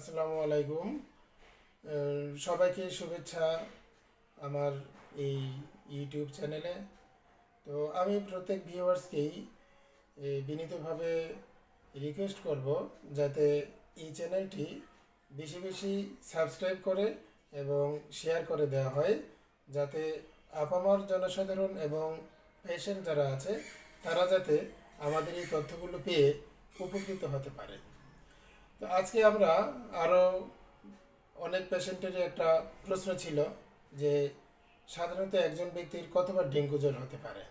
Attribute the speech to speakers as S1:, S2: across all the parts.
S1: আসসালামু আলাইকুম। সবাইকে শুভেচ্ছা আমার এই ইউটিউব চ্যানেলে। তো আমি প্রত্যেক ভিউয়ার্সকেই বিনীতভাবে রিকোয়েস্ট করব যাতে এই চ্যানেলটি বেশি বেশি সাবস্ক্রাইব করে এবং শেয়ার করে দেওয়া হয়, যাতে আপামার জনসাধারণ এবং পেশেন্ট যারা আছে, তারা যাতে আমাদের এই তথ্যগুলো পেয়ে উপকৃত হতে পারে। তো আজকে আমরা আরও অনেক পেশেন্টের একটা প্রশ্ন ছিল যে সাধারণত একজন ব্যক্তির কতবার ডেঙ্গু জ্বর হতে পারে?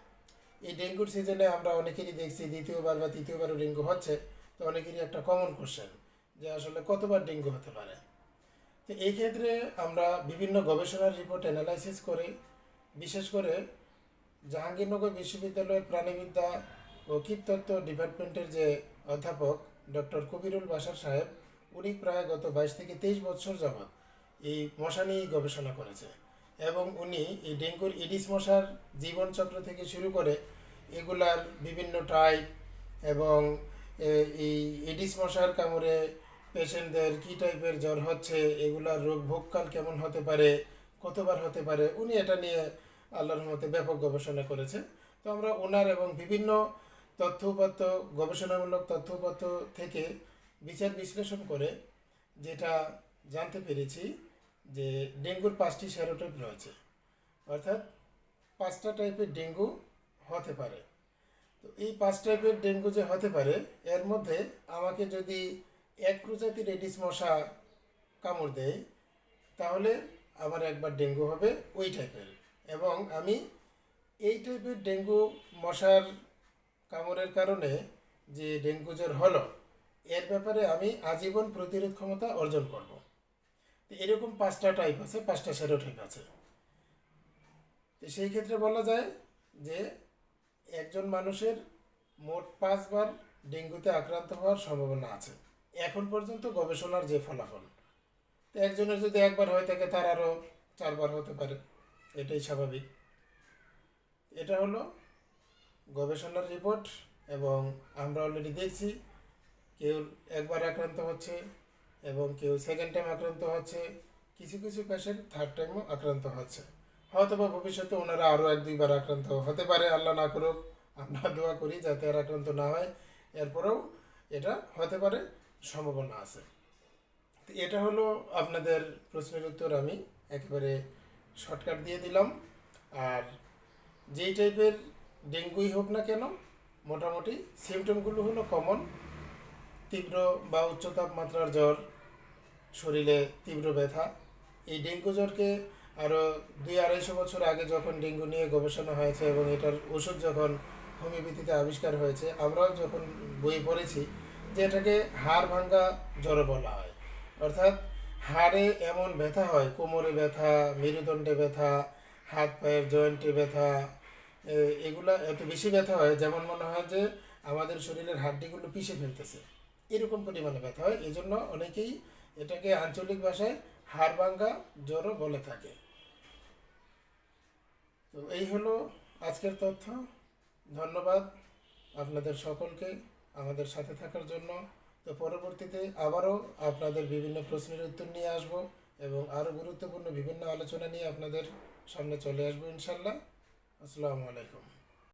S1: এই ডেঙ্গুর সিজনে আমরা অনেকেরই দেখছি দ্বিতীয়বার বা তৃতীয়বারও ডেঙ্গু হচ্ছে, তো অনেকেরই একটা কমন কোশ্চেন যে আসলে কতবার ডেঙ্গু হতে পারে? তো এই ক্ষেত্রে আমরা বিভিন্ন গবেষণার রিপোর্ট অ্যানালাইসিস করে, বিশেষ করে জাহাঙ্গীরনগর বিশ্ববিদ্যালয়ের প্রাণীবিদ্যা ও কীটতত্ত্ব ডিপার্টমেন্টের যে অধ্যাপক ডক্টর কবিরুল বাসার সাহেব, উনি প্রায় গত বাইশ থেকে তেইশ বছর যাবৎ এই মশা নিয়েই গবেষণা করেছে এবং উনি এই ডেঙ্গুর ইডিস মশার জীবনচক্র থেকে শুরু করে এগুলার বিভিন্ন টাইপ এবং এই ইডিস মশার কামড়ে পেশেন্টদের কী টাইপের জ্বর হচ্ছে, এগুলার রোগ ভোগকাল কেমন হতে পারে, কতবার হতে পারে, উনি এটা নিয়ে আল্লাহর মতে ব্যাপক গবেষণা করেছে। তো আমরা ওনার এবং বিভিন্ন তথ্য উপাত্ত গবেষণামূলক তথ্য উপাত্ত থেকে বিচার বিশ্লেষণ করে যেটা জানতে পেরেছি যে ডেঙ্গুর পাঁচটি সেরোটাইপ রয়েছে। অর্থাৎ পাঁচটা টাইপের ডেঙ্গু হতে পারে। তো এই পাঁচ টাইপের ডেঙ্গু যে হতে পারে, এর মধ্যে আমাকে যদি এক প্রজাতির এডিস মশা কামড় দেয়, তাহলে আমার একবার ডেঙ্গু হবে ওই টাইপের। এবং আমি এই টাইপের ডেঙ্গু মশার কামড়ের কারণে যে ডেঙ্গু জ্বর হলো, এর ব্যাপারে আমি আজীবন প্রতিরোধ ক্ষমতা অর্জন করব। তো এরকম পাঁচটা টাইপ আছে, পাঁচটা সেরোটাইপ আছে। তো সেই ক্ষেত্রে বলা যায় যে একজন মানুষের মোট পাঁচবার ডেঙ্গুতে আক্রান্ত হওয়ার সম্ভাবনা আছে। এখন পর্যন্ত গবেষণার যে ফলাফল, তো একজনের যদি একবার হয়ে থাকে, তার আরও চারবার হতে পারে। এটাই স্বাভাবিক। এটা হলো গবেষণার রিপোর্ট এবং আমরা অলরেডি দেখছি, কেউ একবার আক্রান্ত হচ্ছে এবং কেউ সেকেন্ড টাইম আক্রান্ত হচ্ছে, কিছু কিছু পেশেন্ট থার্ড টাইমও আক্রান্ত হচ্ছে। হয়তো বা ভবিষ্যতে ওনারা আরও এক দুইবার আক্রান্ত হতে পারে, আল্লাহ না করুক, আমরা দোয়া করি যাতে আর আক্রান্ত না হয়, এরপরেও এটা হতে পারে, সম্ভাবনা আছে। এটা হলো আপনাদের প্রশ্নের উত্তর, আমি একেবারে শর্টকাট দিয়ে দিলাম। আর যেই টাইপের ডেঙ্গুই হোক না কেন, মোটামুটি সিমটমগুলো হলো কমন তীব্র বা উচ্চ তাপমাত্রার জ্বর, শরীরে তীব্র ব্যথা। এই ডেঙ্গু জ্বরকে আরও দুই আড়াইশো বছর আগে যখন ডেঙ্গু নিয়ে গবেষণা হয়েছে এবং এটার ওষুধ যখন হোমিওপ্যাথিতে আবিষ্কার হয়েছে, আমরাও যখন বই পড়েছি যে এটাকে হাড় ভাঙ্গা জ্বর বলা হয়। অর্থাৎ হাড়ে এমন ব্যথা হয়, কোমরে ব্যথা, মেরুদণ্ডে ব্যথা হাত পায়ের জয়েন্টে ব্যথা এগুলা এত বেশি ব্যথা হয়, যেমন মনে হয় যে আমাদের শরীরের হাড্ডিগুলো পিষে ফেলতেছে। এরকম পরিমাণে ব্যথা হয় এই জন্য অনেকেই এটাকে আঞ্চলিক ভাষায় হাড় ভাঙ্গা জ্বরও বলে থাকে। তো এই হলো আজকের তথ্য। ধন্যবাদ আপনাদের সকলকে আমাদের সাথে থাকার জন্য। তো পরবর্তীতে আবারও আপনাদের বিভিন্ন প্রশ্নের উত্তর নিয়ে আসব এবং আরও গুরুত্বপূর্ণ বিভিন্ন আলোচনা নিয়ে আপনাদের সামনে চলে আসব ইনশাল্লাহ। আসসালামু আলাইকুম।